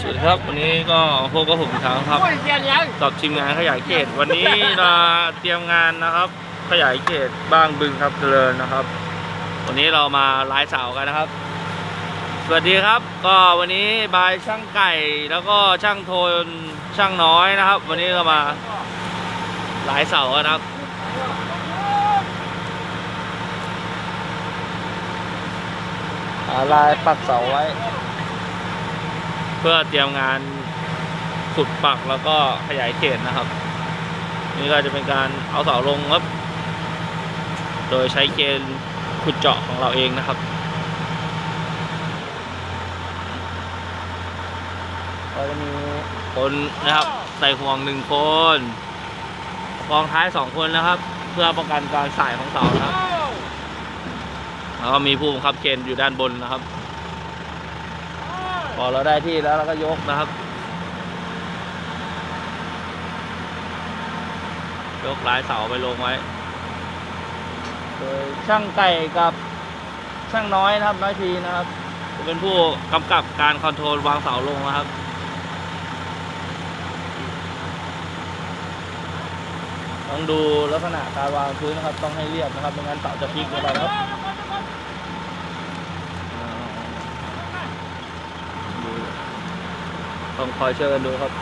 สวัสดีครับ วันนี้ก็พบกับผมอีกครั้งครับกับทีมงานขยายเขต วันนี้เราเตรียมงานนะครับ ขยายเขตบ้างบึงครับเจริญนะครับ วันนี้เรามาไลฟ์เสากันนะครับ สวัสดีครับ ก็วันนี้บายช่างไก่แล้วก็ช่างโทนช่างน้อยนะครับ วันนี้เรามาไลฟ์เสากันนะครับหาลายปักเสาไว้เพื่อเตรียมงานขุดปักแล้วก็ขยายเขตนะครับ นี่ก็จะเป็นการเอาเสาลงครับ โดยใช้เกณฑ์ขุดเจาะของเราเองนะครับก็จะมีคนนะครับใส่ห่วงหนึ่งคนกองท้ายสองคนนะครับ เพื่อป้องกันการสายของเสานะครับแล้วก็มีผู้บังคับเกณฑ์อยู่ด้านบนนะครับ พอเราได้ที่แล้วเราก็ยกนะครับ ยกหลายเสาไปลงไว้ โดยช่างไก่กับช่างน้อยนะครับ น้อยทีนะครับจะเป็นผู้กำกับการคอนโทรลวางเสาลงนะครับต้องดูลักษณะการวางพื้นนะครับ ต้องให้เรียบนะครับไม่งั้นเสาจะพลิกลงไปนะครับ ต้องคอยช่วยกันดูครับ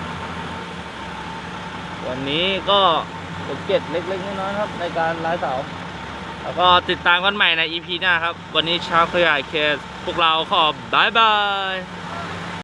วันนี้ก็เป็นเกร็ดเล็กๆน้อยๆครับ ในการไล่เสาแล้วก็ติดตามกันใหม่ใน EP หน้าครับ วันนี้ชาวขยายเคส พวกเราขอบายบาย